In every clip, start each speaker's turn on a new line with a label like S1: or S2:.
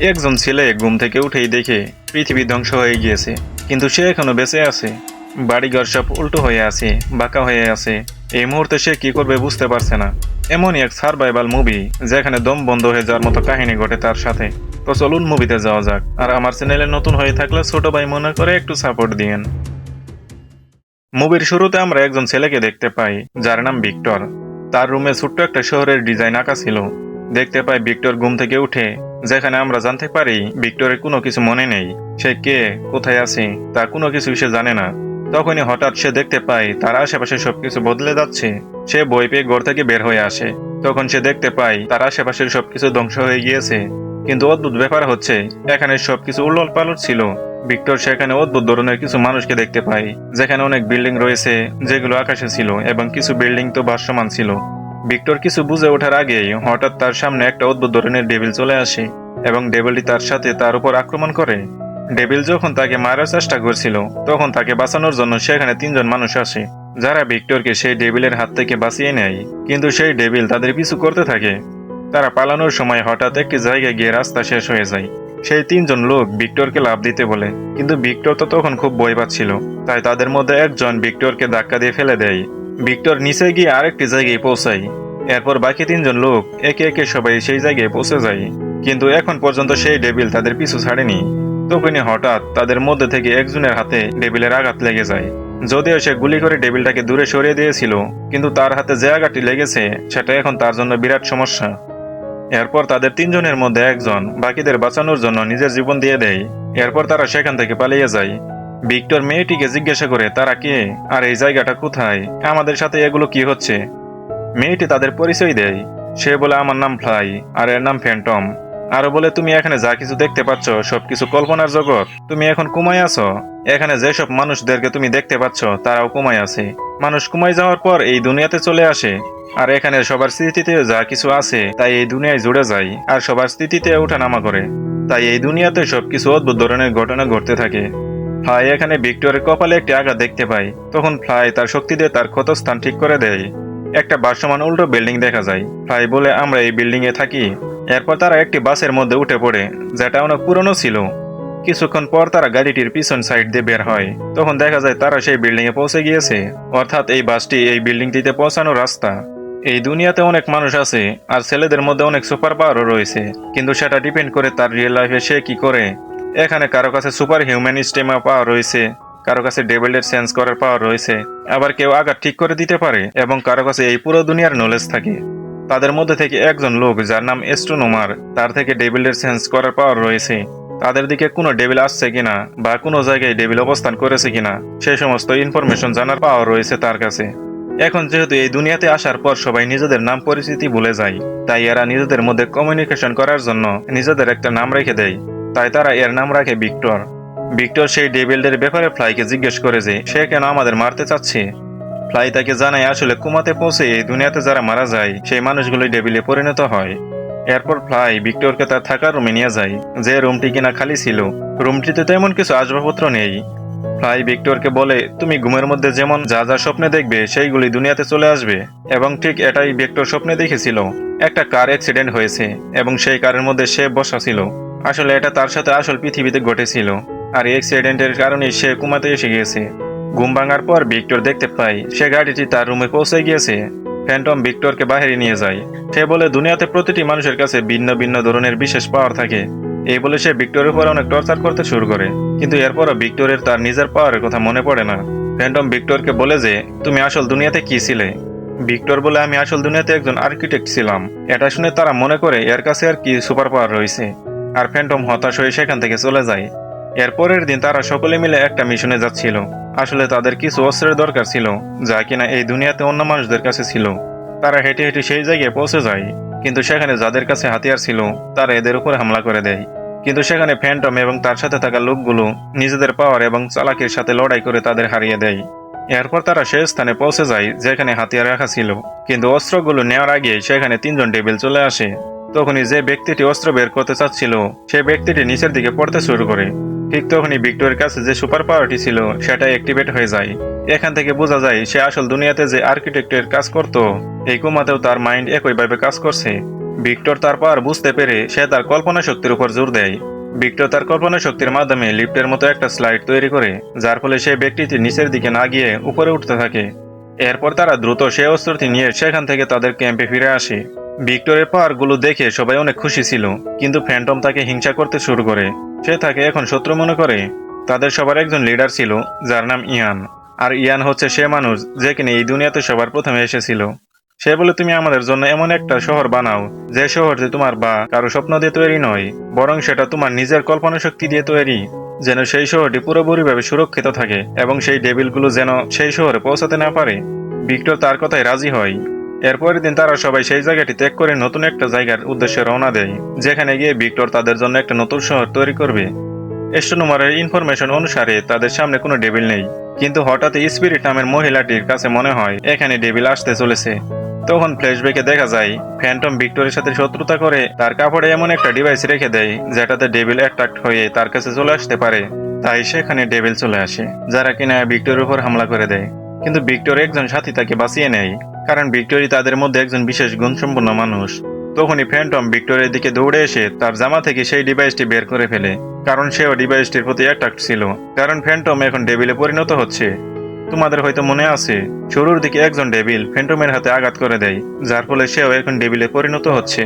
S1: একজন ছেলে ঘুম থেকে উঠেই দেখে পৃথিবী ধ্বংস হয়ে গিয়েছে, কিন্তু সে এখনও বেঁচে আছে। বাড়িঘর সব উল্টো হয়ে আছে, বাঁকা হয়ে আছে। এই মুহূর্তে সে কি করবে বুঝতে পারছে না। এমনই এক সার্ভাইভাল মুভি, যেখানে দম বন্ধ হয়ে যাওয়ার মতো কাহিনী ঘটে তার সাথে। তো চলুন মুভিতে যাওয়া যাক, আর আমার চ্যানেলে নতুন হয়ে থাকলে ছোট ভাই মনে করে একটু সাপোর্ট দিয়েন। মুভির শুরুতে আমরা একজন ছেলেকে দেখতে পাই, যার নাম ভিক্টর। তার রুমে ছোট্ট একটা শহরের ডিজাইন আঁকা ছিল। দেখতে পাই ভিক্টর ঘুম থেকে উঠে যেখানে আমরা জানতে পারি ভিক্টরের কোনো কিছু মনে নেই, সে কে, কোথায় আছে, তা কোনো কিছু সে জানে না। তখনই হঠাৎ সে দেখতে পায় তার আশেপাশে সবকিছু বদলে যাচ্ছে। সে বই পেয়ে ঘর থেকে বের হয়ে আসে। তখন সে দেখতে পায় তার আশেপাশের সবকিছু ধ্বংস হয়ে গিয়েছে। কিন্তু অদ্ভুত ব্যাপার হচ্ছে, এখানে সবকিছু উল্লল পালট ছিল। ভিক্টর সেখানে অদ্ভুত ধরনের কিছু মানুষকে দেখতে পায়, যেখানে অনেক বিল্ডিং রয়েছে, যেগুলো আকাশে ছিল এবং কিছু বিল্ডিং তো ভাসমান ছিল। ভিক্টর কিছু বুঝে ওঠার আগেই হঠাৎ তার সামনে একটা অদ্ভুত ধরনের ডেভিল চলে আসে এবং ডেভিলটি তার সাথে তার উপর আক্রমণ করে। ডেভিল যখন তাকে মারার চেষ্টা করছিল, তখন তাকে বাঁচানোর জন্য সেখানে তিনজন মানুষ আসে, যারা ভিক্টরকে সেই ডেভিলের হাত থেকে বাঁচিয়ে নেয়, কিন্তু সেই ডেভিল তাদের পিছু করতে থাকে। তারা পালানোর সময় হঠাৎ একটি জায়গায় গিয়ে রাস্তা শেষ হয়ে যায়। সেই তিনজন লোক ভিক্টরকে লাভ দিতে বলে, কিন্তু ভিক্টর তো তখন খুব ভয় পাচ্ছিল, তাই তাদের মধ্যে একজন ভিক্টরকে ধাক্কা দিয়ে ফেলে দেয়। ভিক্টর নিচে গিয়ে আরেকটি জায়গায় পৌঁছায়। এরপর বাকি তিনজন লোক একে একে সবাই সেই জায়গায় পৌঁছে যায়। কিন্তু এখন পর্যন্ত সেই ডেভিল তাদের পিছু ছাড়েনি। তখনই হঠাৎ তাদের মধ্যে থেকে একজনের হাতে ডেভিলের আঘাত লেগে যায়। যদিও সে গুলি করে ডেভিলটাকে দূরে সরিয়ে দিয়েছিল, কিন্তু তার হাতে যে আঘাতটি লেগেছে, সেটা এখন তার জন্য বিরাট সমস্যা। এরপর তাদের তিনজনের মধ্যে একজন বাকিদের বাঁচানোর জন্য নিজের জীবন দিয়ে দেয়। এরপর তারা সেখান থেকে পালিয়ে যায়। ভিক্টর মেয়েটিকে জিজ্ঞাসা করে, তারা কে? আর এই জায়গাটা কোথায়? আমাদের সাথে এগুলো কি হচ্ছে? মেয়েটি তাদের পরিচয় দেয়। সে বলে, আমার নাম ফ্লাই, আর এর নাম ফ্যান্টম। আরও বলে, তুমি এখানে যা কিছু দেখতে পাচ্ছ, সবকিছু কল্পনার জগৎ। তুমি এখন কুমায় আছো। এখানে যেসব মানুষদেরকে তুমি দেখতে পাচ্ছ, তারাও কুমায় আছে। মানুষ কুমায় যাওয়ার পর এই দুনিয়াতে চলে আসে। আর এখানে সবার স্মৃতিতে যা কিছু আছে, তাই এই দুনিয়ায় জুড়ে যায়। আর সবার স্মৃতিতে ওঠানামা করে। তাই এই দুনিয়াতে সবকিছু অদ্ভুত ধরনের ঘটনা ঘটতে থাকে। ফ্লাই এখানে ভিক্টরের কপালে একটি আঘাত দেখতে পায় তখন ফ্লাই তার শক্তি দিয়ে তার ক্ষতস্থান ঠিক করে দেয়। একটা ভাসমান উল্টো বিল্ডিং দেখা যায়। ফ্লাই বলে, আমরা এই বিল্ডিং এ থাকি। এরপর তারা একটি বাসের মধ্যে উঠে পড়ে, যেটা অনেক পুরনো ছিল। কিছুক্ষণ পর তারা গাড়িটির পিছন সাইড দিয়ে বের হয়। তখন দেখা যায় তারা সেই বিল্ডিং এ পৌঁছে গিয়েছে। অর্থাৎ এই বাসটি এই বিল্ডিংটিতে পৌঁছানোর রাস্তা। এই দুনিয়াতে অনেক মানুষ আছে, আর ছেলেদের মধ্যে অনেক সুপার পাওয়ারও রয়েছে। কিন্তু সেটা ডিপেন্ড করে তার রিয়েল লাইফে সে কি করে। এখানে কারও কাছে সুপার হিউম্যান স্টেমা পাওয়ার রয়েছে, কারও কাছে ডেভিলের সেন্স করার পাওয়ার রয়েছে, আবার কেউ আঘাত ঠিক করে দিতে পারে এবং কারও কাছে এই পুরো দুনিয়ার নলেজ থাকে। তাদের মধ্যে থেকে একজন লোক যার নাম এস্ট্রোনোমার তার থেকে ডেভিলের সেন্স করার পাওয়ার রয়েছে। তাদের দিকে কোনো ডেভিল আসছে কিনা বা কোনো জায়গায় ডেভিল অবস্থান করেছে কিনা, সে সমস্ত ইনফরমেশন জানার পাওয়ার রয়েছে তার কাছে। এখন যেহেতু এই দুনিয়াতে আসার পর সবাই নিজেদের নাম পরিচিতি ভুলে যায়, তাই এরা নিজেদের মধ্যে কমিউনিকেশন করার জন্য নিজেদের একটা নাম রেখে দেয়। তাই তারা এর নাম রাখে ভিক্টর। ভিক্টর সেই ডেভিলদের ব্যাপারে ফ্লাইকে জিজ্ঞেস করে যে, সে কেন আমাদের মারতে চাচ্ছে? ফ্লাই তাকে জানায়, আসলে কুমাতে পৌঁছে এই দুনিয়াতে যারা মারা যায়, সেই মানুষগুলোই ডেভিলে পরিণত হয়। এরপর ফ্লাই ভিক্টরকে তার থাকার রুমে নিয়ে যায়, যে রুমটি কিনা খালি ছিল। রুমটিতে তেমন কিছু আসবাবপত্র নেই। ফ্লাই ভিক্টরকে বলে, তুমি ঘুমের মধ্যে যেমন যা যা স্বপ্নে দেখবে সেইগুলি দুনিয়াতে চলে আসবে। এবং ঠিক এটাই ভিক্টর স্বপ্নে দেখেছিল। একটা কার অ্যাক্সিডেন্ট হয়েছে, এবং সেই কারের মধ্যে সে বসা ছিল। আসলে এটা তার সাথে আসল পৃথিবীতে ঘটেছিল। আর এই অ্যাক্সিডেন্টের কারণে সে কুমাতে এসে গিয়েছে। ঘুম ভাঙার পর ভিক্টর দেখতে পায়, সে গাড়িটি তার রুমে পৌঁছে গিয়েছে। ফ্যান্টম ভিক্টরকে বাইরে নিয়ে যায়। সে বলে, দুনিয়াতে প্রতিটি মানুষের কাছে ভিন্ন ভিন্ন ধরনের বিশেষ পাওয়ার থাকে। এই বলে সে ভিক্টরের উপর অনেক টর্চার করতে শুরু করে। কিন্তু এরপরও ভিক্টরের তার নিজের পাওয়ারের কথা মনে পড়ে না। ফ্যান্টম ভিক্টরকে বলে যে, তুমি আসল দুনিয়াতে কি ছিলে? ভিক্টর বলে, আমি আসল দুনিয়াতে একজন আর্কিটেক্ট ছিলাম। এটা শুনে তারা মনে করে, এর কাছে আর কি সুপার পাওয়ার রয়েছে? আর ফ্যান্টম হতাশ হয়ে সেখান থেকে চলে যায়। এরপরের দিন তারা সকলে মিলে একটা মিশনে যাচ্ছিল। আসলে তাদের কিছু অস্ত্রের দরকার ছিল, যা কিনা এই দুনিয়াতে অন্য মানুষদের কাছে ছিল। তারা হেঁটে হেঁটে সেই জায়গায় পৌঁছে যায়, কিন্তু সেখানে যাদের কাছে হাতিয়ার ছিল, তারা এদের উপর হামলা করে দেয়। কিন্তু সেখানে ফ্যান্টম এবং তার সাথে থাকা লোকগুলো নিজেদের পাওয়ার এবং চালাকির সাথে লড়াই করে তাদের হারিয়ে দেয়। এরপর তারা সেই স্থানে পৌঁছে যায়, যেখানে হাতিয়ার রাখা ছিল। কিন্তু অস্ত্রগুলো নেওয়ার আগে সেখানে তিনজন টেবিল চলে আসে। তখনই যে ব্যক্তিটি অস্ত্র বের করতে চাচ্ছিল, সে ব্যক্তিটি নিচের দিকে পড়তে শুরু করে। ঠিক তখনই ভিক্টরের কাছে যে সুপার পাওয়ারটি ছিল সেটা অ্যাক্টিভেট হয়ে যায়। এখান থেকে বোঝা যায়, সে আসল দুনিয়াতে যে আর্কিটেক্টের কাজ করত, এই কুমাতেও তার মাইন্ড একইভাবে কাজ করছে। ভিক্টর তার পাওয়ার বুঝতে পেরে সে তার কল্পনা শক্তির উপর জোর দেয়। ভিক্টর তার কল্পনা শক্তির মাধ্যমে লিফটের মতো একটা স্লাইড তৈরি করে, যার ফলে সে ব্যক্তিটি নিচের দিকে না গিয়ে উপরে উঠতে থাকে। এরপর তারা দ্রুত সে অস্ত্রটি নিয়ে সেখান থেকে তাদের ক্যাম্পে ফিরে আসে। ভিক্টরের পাওয়ারগুলো দেখে সবাই অনেক খুশি ছিল, কিন্তু ফ্যান্টম তাকে হিংসা করতে শুরু করে। সে তাকে এখন শত্রু মনে করে। তাদের সবার একজন লিডার ছিল, যার নাম ইয়ান আর ইয়ান হচ্ছে সে মানুষ যে কিনা এই দুনিয়াতে সবার প্রথমে এসেছিল। সে বলে, তুমি আমাদের জন্য এমন একটা শহর বানাও, যে শহরটি তোমার বা কারও স্বপ্ন দিয়ে তৈরি নয়, বরং সেটা তোমার নিজের কল্পনা শক্তি দিয়ে তৈরি, যেন সেই শহরটি পুরোপুরিভাবে সুরক্ষিত থাকে এবং সেই ডেবিলগুলো যেন সেই শহরে পৌঁছাতে না পারে। ভিক্টর তার কথায় রাজি হয়। এরপরের দিন তারা সবাই সেই জায়গাটি ত্যাগ করে নতুন একটা জায়গার উদ্দেশ্যে রওনা দেয়, যেখানে গিয়ে ভিক্টর তাদের জন্য একটা নতুন শহর তৈরি করবে। এস্টোনোমারের ইনফরমেশন অনুসারে তাদের সামনে কোনো ডেবিল নেই, কিন্তু হঠাৎ স্পিরিট নামের মহিলাটির কাছে মনে হয়, এখানে ডেবিল আসতে চলেছে। তখন ফ্ল্যাশব্যাকে দেখা যায়, ফ্যান্টম ভিক্টরের সাথে শত্রুতা করে তার কাপড়ে এমন একটা ডিভাইস রেখে দেয়, যেটাতে ডেবিল অ্যাট্রাক্ট হয়ে তার কাছে চলে আসতে পারে। তাই সেখানে ডেবিল চলে আসে, যারা কিনা ভিক্টরের উপর হামলা করে দেয়। কিন্তু ভিক্টর একজন সাথী তাকে বাঁচিয়ে নেয়। কারণ ভিক্টোরি তাদের মধ্যে একজন বিশেষ গুণসম্পন্ন মানুষ। তখনই ফ্যান্টম ভিক্টোরিয়ার দিকে দৌড়ে এসে তার জামা থেকে সেই ডিভাইসটি বের করে ফেলে কারণ সেও ডিভাইসটির প্রতি অ্যাট্রাক্ট ছিল কারণ ফ্যান্টম এখন ডেবিলে পরিণত হচ্ছে। তোমাদের হয়তো মনে আছে শুরুর দিকে একজন ডেবিল ফ্যান্টমের হাতে আঘাত করে দেয় যার ফলে সেও এখন ডেবিলে পরিণত হচ্ছে।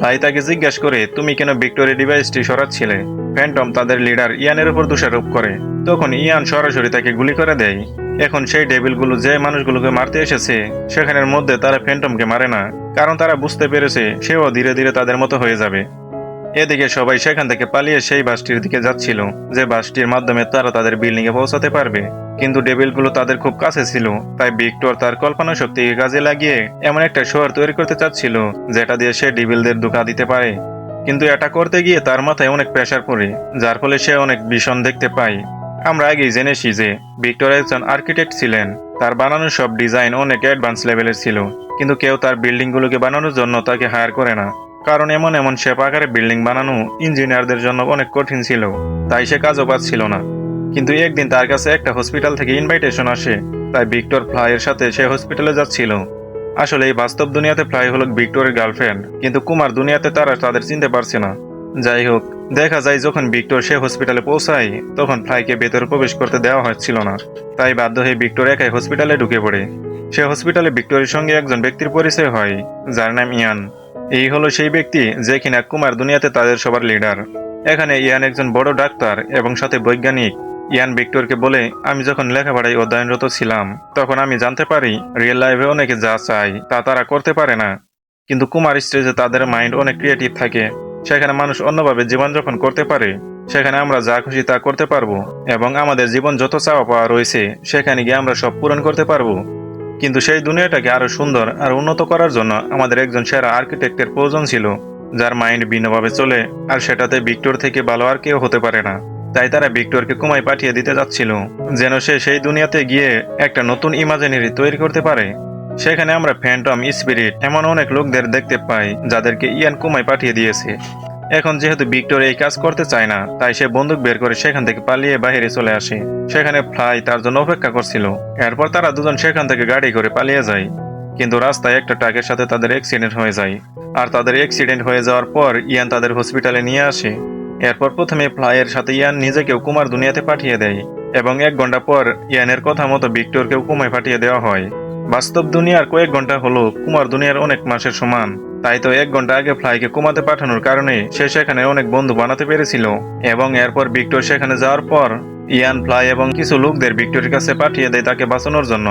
S1: তাই তাকে জিজ্ঞেস করে তুমি কেন ভিক্টোরি ডিভাইসটি সরাচ্ছিলে? ফ্যান্টম তাদের লিডার ইয়ানের উপর দোষারোপ করে। তখন ইয়ান সরাসরি তাকে গুলি করে দেয়। এখন সেই ডেভিলগুলো যে মানুষগুলোকে মারতে এসেছে, সেখানের মধ্যে তারা ফ্যান্টমকে মারে না। কারণ তারা বুঝতে পেরেছে সেও ধীরে ধীরে তাদের মতো হয়ে যাবে। এদিকে সবাই সেখান থেকে পালিয়ে সেই বাসটির দিকে যাচ্ছিল, যে বাসটির মাধ্যমে তারা তাদের বিল্ডিং এ পৌঁছাতে পারবে। কিন্তু ডেভিলগুলো তাদের খুব কাছে ছিল, তাই ভিক্টর তার কল্পনা শক্তিকে কাজে লাগিয়ে এমন একটা শহর তৈরি করতে চাচ্ছিল, যেটা দিয়ে সে ডেভিলদের ধোকা দিতে পারে। কিন্তু এটা করতে গিয়ে তার মাথায় অনেক প্রেশার পড়ে, যার ফলে সে অনেক ভীষণ দেখতে পায়। আমরা আগেই জেনেছি যে ভিক্টর একজন আর্কিটেক্ট ছিলেন। তার বানানো সব ডিজাইন অনেক অ্যাডভান্স লেভেলের ছিল, কিন্তু কেউ তার বিল্ডিংগুলোকে বানানোর জন্য তাকে হায়ার করে না। কারণ এমন এমন শেপ আকারে বিল্ডিং বানানো ইঞ্জিনিয়ারদের জন্য অনেক কঠিন ছিল, তাই সে কাজও পাচ্ছিল না। কিন্তু একদিন তার কাছে একটা হসপিটাল থেকে ইনভাইটেশন আসে, তাই ভিক্টর ফ্লাইয়ের সাথে সে হসপিটালে যাচ্ছিল। আসলে এই বাস্তব দুনিয়াতে ফ্লাই হলো ভিক্টরের গার্লফ্রেন্ড, কিন্তু কুমার দুনিয়াতে তারা তাদের চিনতে পারছে না। যাই হোক, দেখা যায় যখন ভিক্টর সে হসপিটালে পৌঁছায়, তখন ফ্লাইকে ভেতরে প্রবেশ করতে দেওয়া হচ্ছিল না। তাই বাধ্য হয়ে ভিক্টর একাই হসপিটালে ঢুকে পড়ে। সে হসপিটালে ভিক্টরের সঙ্গে একজন ব্যক্তির পরিচয় হয়, যার নাম ইয়ান। এই হলো সেই ব্যক্তি যে কিনা কুমার দুনিয়াতে তাদের সবার লিডার এখানে ইয়ান একজন বড় ডাক্তার এবং সাথে বৈজ্ঞানিক। ইয়ান ভিক্টরকে বলে, আমি যখন লেখাপড়ায় অধ্যয়নরত ছিলাম, তখন আমি জানতে পারি রিয়েল লাইফে অনেকে যা চায়, তা তারা করতে পারে না। কিন্তু কুমার স্টেজে তাদের মাইন্ড অনেক ক্রিয়েটিভ থাকে। সেখানে মানুষ অন্যভাবে জীবনযাপন করতে পারে। সেখানে আমরা যা খুশি তা করতে পারব এবং আমাদের জীবন যত চাওয়া পাওয়া রয়েছে, সেখানে গিয়ে আমরা সব পূরণ করতে পারব। কিন্তু সেই দুনিয়াটাকে আরও সুন্দর আর উন্নত করার জন্য আমাদের একজন সেরা আর্কিটেক্টের প্রয়োজন ছিল, যার মাইন্ড ভিন্নভাবে চলে আর সেটাতে ভিক্টর থেকে ভালো আর কেউ হতে পারে না। তাই তারা ভিক্টরকে কুমায় পাঠিয়ে দিতে যাচ্ছিল, যেন সে সেই দুনিয়াতে গিয়ে একটা নতুন ইমাজিনারি তৈরি করতে পারে। সেখানে আমরা ফ্যান্টম স্পিরিট এমন অনেক লোকদের দেখতে পাই, যাদেরকে ইয়ান কুমায় পাঠিয়ে দিয়েছে। এখন যেহেতু ভিক্টর এই কাজ করতে চায় না, তাই সে বন্দুক বের করে সেখান থেকে পালিয়ে বাইরে চলে আসে। সেখানে ফ্লাই তার জন্য অপেক্ষা করছিল। এরপর তারা দুজন সেখান থেকে গাড়ি করে পালিয়ে যায়। কিন্তু রাস্তায় একটা ট্রাকের সাথে তাদের অ্যাক্সিডেন্ট হয়ে যায়। আর তাদের অ্যাক্সিডেন্ট হয়ে যাওয়ার পর ইয়ান তাদের হসপিটালে নিয়ে আসে। এরপর প্রথমে ফ্লাইয়ের সাথে ইয়ান নিজেকেও কুমার দুনিয়াতে পাঠিয়ে দেয়। এবং এক ঘণ্টা পর ইয়ানের কথা মতো ভিক্টরকেও কুমায় পাঠিয়ে দেওয়া হয়। বাস্তব দুনিয়ার কয়েক ঘণ্টা হলো কুমার দুনিয়ার অনেক মাসের সমান। তাই তো এক ঘণ্টা আগে ফ্লাইকে কুমাতে পাঠানোর কারণে সে সেখানে অনেক বন্ধু বানাতে পেরেছিল। এবং এরপর ভিক্টর সেখানে যাওয়ার পর, ইয়ান, ফ্লাই এবং কিছু লোকদের ভিক্টরের কাছে পাঠিয়ে দেয় তাকে বাঁচানোর জন্য।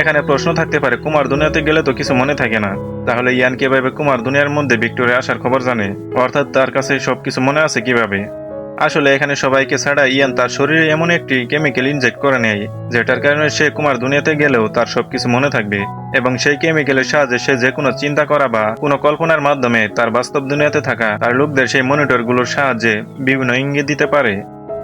S1: এখানে প্রশ্ন থাকতে পারে, কুমার দুনিয়াতে গেলে তো কিছু মনে থাকে না। তাহলে ইয়ান কীভাবে কুমার দুনিয়ার মধ্যে ভিক্টোরে আসার খবর জানে? অর্থাৎ তার কাছে সবকিছু মনে আছে কীভাবে? আসলে এখানে সবাইকে ছাড়া ইয়ান তার শরীরে এমন একটি কেমিক্যাল ইনজেক্ট করে নেয়, যেটার কারণে সে কুমার দুনিয়াতে গেলেও তার সবকিছু মনে থাকবে। এবং সেই কেমিক্যালের সাহায্যে সে যে কোনো চিন্তা করা বা কোনো কল্পনার মাধ্যমে তার বাস্তব দুনিয়াতে থাকা তার লোকদের সেই মনিটরগুলোর সাহায্যে বিভিন্ন ইঙ্গিত দিতে পারে।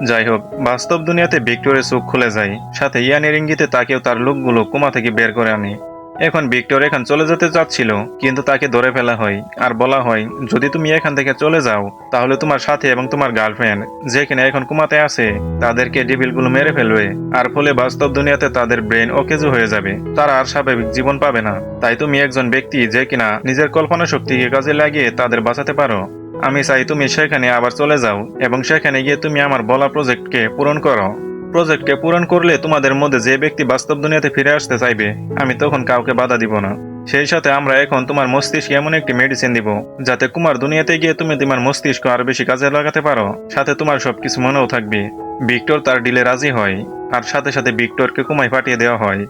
S1: যাই হোক, বাস্তব দুনিয়াতে ভিক্টোরের চোখ খুলে যায়। সাথে ইয়ানের ইঙ্গিতে তাকেও তার লোকগুলো কুমা থেকে বের করে আনে। এখন ভিক্টর এখান চলে যেতে চাচ্ছিল, কিন্তু তাকে ধরে ফেলা হয় আর বলা হয়, যদি তুমি এখান থেকে চলে যাও, তাহলে তোমার সাথে এবং তোমার গার্লফ্রেন্ড, যেখানে এখন কুমাতে আছে, তাদেরকে ডিবিলগুলো মেরে ফেলবে, আর ফলে বাস্তব দুনিয়াতে তাদের ব্রেন অকেজু হয়ে যাবে। তারা আর স্বাভাবিক জীবন পাবে না। তাই তুমি একজন ব্যক্তি যে কিনা নিজের কল্পনা শক্তিকে কাজে লাগিয়ে তাদের বাঁচাতে পারো। আমি চাই তুমি সেখানে আবার চলে যাও এবং সেখানে গিয়ে তুমি আমার বলা প্রজেক্টকে পূরণ করো। প্রজেক্টকে পূরণ করলে তোমাদের মধ্যে যে ব্যক্তি বাস্তব দুনিয়াতে ফিরে আসতে চাইবে, আমি তখন কাউকে বাধা দিব না। সেই সাথে আমরা এখন তোমার মস্তিষ্কে এমন একটি মেডিসিন দিব, যাতে কুমার দুনিয়াতে গিয়ে তুমি তোমার মস্তিষ্ক আর বেশি কাজে লাগাতে পারো। সাথে তোমার সবকিছু মনেও থাকবে। ভিক্টর তার ডিলে রাজি হয়, আর সাথে সাথে ভিক্টরকে কুমায় পাঠিয়ে দেওয়া হয়।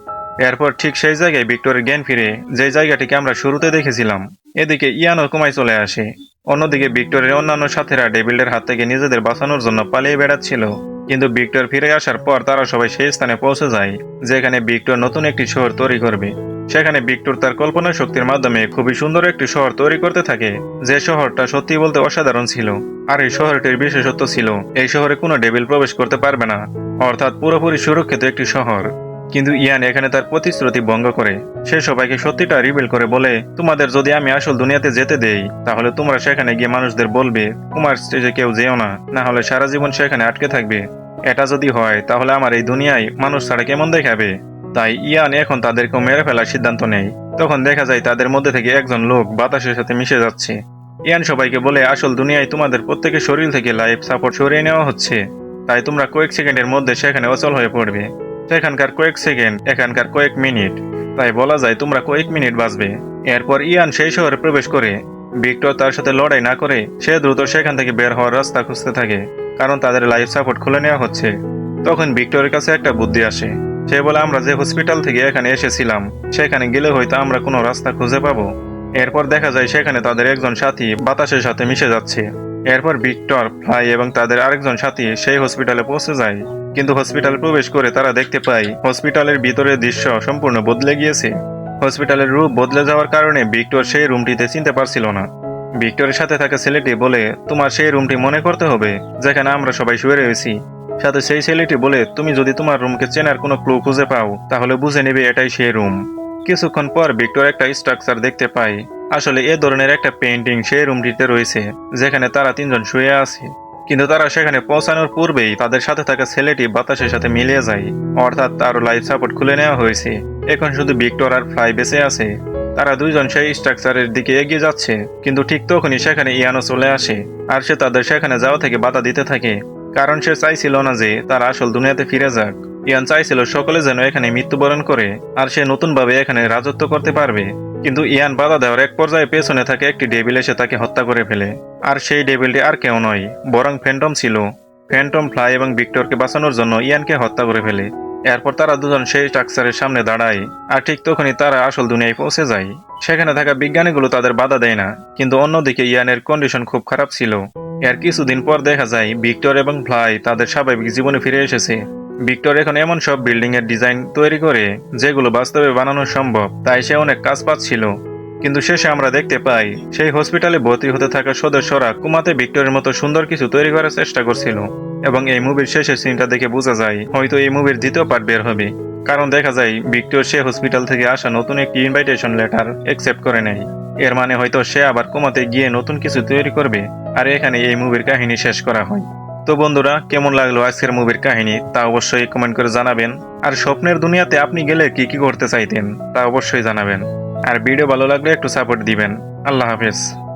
S1: এরপর ঠিক সেই জায়গায় ভিক্টরের জ্ঞান ফিরে, যে জায়গাটিকে আমরা শুরুতে দেখেছিলাম। এদিকে ইয়ানো কুমায় চলে আসে। অন্যদিকে ভিক্টরের অন্যান্য সাথীরা ডেভিলের হাত থেকে নিজেদের বাঁচানোর জন্য পালিয়ে বেড়াচ্ছিল। কিন্তু ভিক্টর ফিরে আসার পর তারা সবাই সেই স্থানে পৌঁছে যায়, যেখানে ভিক্টর নতুন একটি শহর তৈরি করবে। সেখানে ভিক্টর তার কল্পনা শক্তির মাধ্যমে খুবই সুন্দর একটি শহর তৈরি করতে থাকে, যে শহরটা সত্যি বলতে অসাধারণ ছিল, আর এই শহরটির বিশেষত্ব ছিল, এই শহরে কোনো ডেবিল প্রবেশ করতে পারবে না, অর্থাৎ পুরোপুরি সুরক্ষিত একটি শহর। কিন্তু ইয়ান এখানে তার প্রতিশ্রুতি ভঙ্গ করে। সে সবাইকে সত্যিটা রিভিল করে বলে, তোমাদের যদি আমি আসল দুনিয়াতে যেতে দেই, তাহলে তোমরা সেখানে গিয়ে মানুষদের বলবে কুমার স্টেজে কেউ যেও না না হলে সারা জীবন সেখানে আটকে থাকবে। এটা যদি হয়, তাহলে আমার এই দুনিয়ায় মানুষ ছাড়া কেমন দেখাবে? তাই ইয়ান এখন তাদেরকে মেরে ফেলার সিদ্ধান্ত নেয়। তখন দেখা যায় তাদের মধ্যে থেকে একজন লোক বাতাসের সাথে মিশে যাচ্ছে। ইয়ান সবাইকে বলে, আসল দুনিয়ায় তোমাদের প্রত্যেকের শরীর থেকে লাইফ সাপোর্ট সরিয়ে নেওয়া হচ্ছে। তাই তোমরা কয়েক সেকেন্ডের মধ্যে সেখানে অচল হয়ে পড়বে। সেখানকার কয়েক সেকেন্ড, এখানকার কয়েক মিনিট। তাই বলা যায় তোমরা কয়েক মিনিট বাঁচবে। এরপর ইয়ান সেই শহরে প্রবেশ করে, ভিক্টর তার সাথে লড়াই না করে সে দ্রুত সেখান থেকে বের হওয়ার রাস্তা খুঁজতে থাকে, কারণ তাদের লাইফ সাপোর্ট খুলে নেওয়া হচ্ছে। তখন ভিক্টরের কাছে একটা বুদ্ধি আসে। সে বলে, আমরা যে হসপিটাল থেকে এখানে এসেছিলাম, সেখানে গেলে হয়তো আমরা কোনো রাস্তা খুঁজে পাবো। এরপর দেখা যায় সেখানে তাদের একজন সাথী বাতাসের সাথে মিশে যাচ্ছে। এরপর ভিক্টর, ফ্লাই এবং তাদের আরেকজন সাথী সেই হসপিটালে পৌঁছে যায়। কিন্তু হসপিটালে প্রবেশ করে তারা দেখতে পায় হসপিটালের ভিতরের দৃশ্য সম্পূর্ণ বদলে গিয়েছে। হসপিটালের রূপ বদলে যাওয়ার কারণে ভিক্টর সেই রুমটিতে চিনতে পারছিল না। ভিক্টরের সাথে থাকা ছেলেটি বলে, তোমার সেই রুমটি মনে করতে হবে, যেখানে আমরা সবাই শুয়ে রয়েছি। সাথে সেই ছেলেটি বলে, তুমি যদি তোমার রুমকে চেনার কোনো ক্লু খুঁজে পাও, তাহলে বুঝে নেবে এটাই সেই রুম। কিছুক্ষণ পর ভিক্টর একটা স্ট্রাকচার দেখতে পায়। আসলে এ ধরনের একটা পেন্টিং সেই রুমটিতে রয়েছে, যেখানে তারা তিনজন শুয়ে আছে। কিন্তু তারা সেখানে পৌঁছানোর পূর্বেই তাদের সাথে থাকা ছেলেটি বাতাসের সাথে মিলিয়ে যায়। অর্থাৎ তার লাইফ সাপোর্ট খুলে নেওয়া হয়েছে। এখন শুধু ভিক্টর আর ফ্লাই বেঁচে আছে। তারা দুইজন সেই স্ট্রাকচারের দিকে এগিয়ে যাচ্ছে। কিন্তু ঠিক তখনই সেখানে ইয়ানো চলে আসে। আর সে তাদের সেখানে যাওয়া থেকে বাধা দিতে থাকে। কারণ সে চাইছিল না যে তারা আসল দুনিয়াতে ফিরে যাক। ইয়ান চাইছিল সকলে যেন এখানে মৃত্যুবরণ করে, আর সে নতুনভাবে এখানে রাজত্ব করতে পারবে। কিন্তু ইয়ান বাধা দেওয়ার এক পর্যায়ে পেছনে থাকে একটি ডেবিল এসে তাকে হত্যা করে ফেলে। আর সেই ডেবিলটি আর কেউ নয়, বরং ফ্যান্টম ছিল। ফ্যান্টম ফ্লাই এবং ভিক্টরকে বাঁচানোর জন্য ইয়ানকে হত্যা করে ফেলে। এরপর তারা দুজন সেই স্ট্রাকচারের সামনে দাঁড়ায়, আর ঠিক তখনই তারা আসল দুনিয়ায় পৌঁছে যায়। সেখানে থাকা বিজ্ঞানীগুলো তাদের বাধা দেয় না, কিন্তু অন্যদিকে ইয়ানের কন্ডিশন খুব খারাপ ছিল। এর কিছুদিন পর দেখা যায়, ভিক্টর এবং ফ্লাই তাদের স্বাভাবিক জীবনে ফিরে এসেছে। ভিক্টর এখন এমন সব বিল্ডিং এর ডিজাইন তৈরি করে যেগুলো বাস্তবে বানানো সম্ভব, তাই সে অনেক কাজ পাচ্ছিল। কিন্তু শেষে আমরা দেখতে পাই, সেই হসপিটালে ভর্তি হতে থাকা সদস্যরা কুমাতে ভিক্টরের মতো সুন্দর কিছু তৈরি করার চেষ্টা করছিল। এবং এই মুভির শেষের সিনটা দেখে বোঝা যায়, হয়তো এই মুভির দ্বিতীয় পার্ট বের হবে। কারণ দেখা যায়, ভিক্টর সে হসপিটাল থেকে আসা নতুন একটি ইনভাইটেশন লেটার অ্যাকসেপ্ট করে নেয়। এর মানে হয়তো সে আবার কুমাতে গিয়ে নতুন কিছু তৈরি করবে, আর এখানে এই মুভির কাহিনী শেষ করা হয়। তো বন্ধুরা, কেমন লাগল আজকের মুভির কাহিনী? তা অবশ্যই কমেন্ট করে জানাবেন। আর স্বপ্নের দুনিয়াতে আপনি গেলে কি কি করতে চাইতেন? তা অবশ্যই জানাবেন। আর ভিডিও ভালো লাগলে একটু সাপোর্ট দিবেন। আল্লাহ হাফেজ।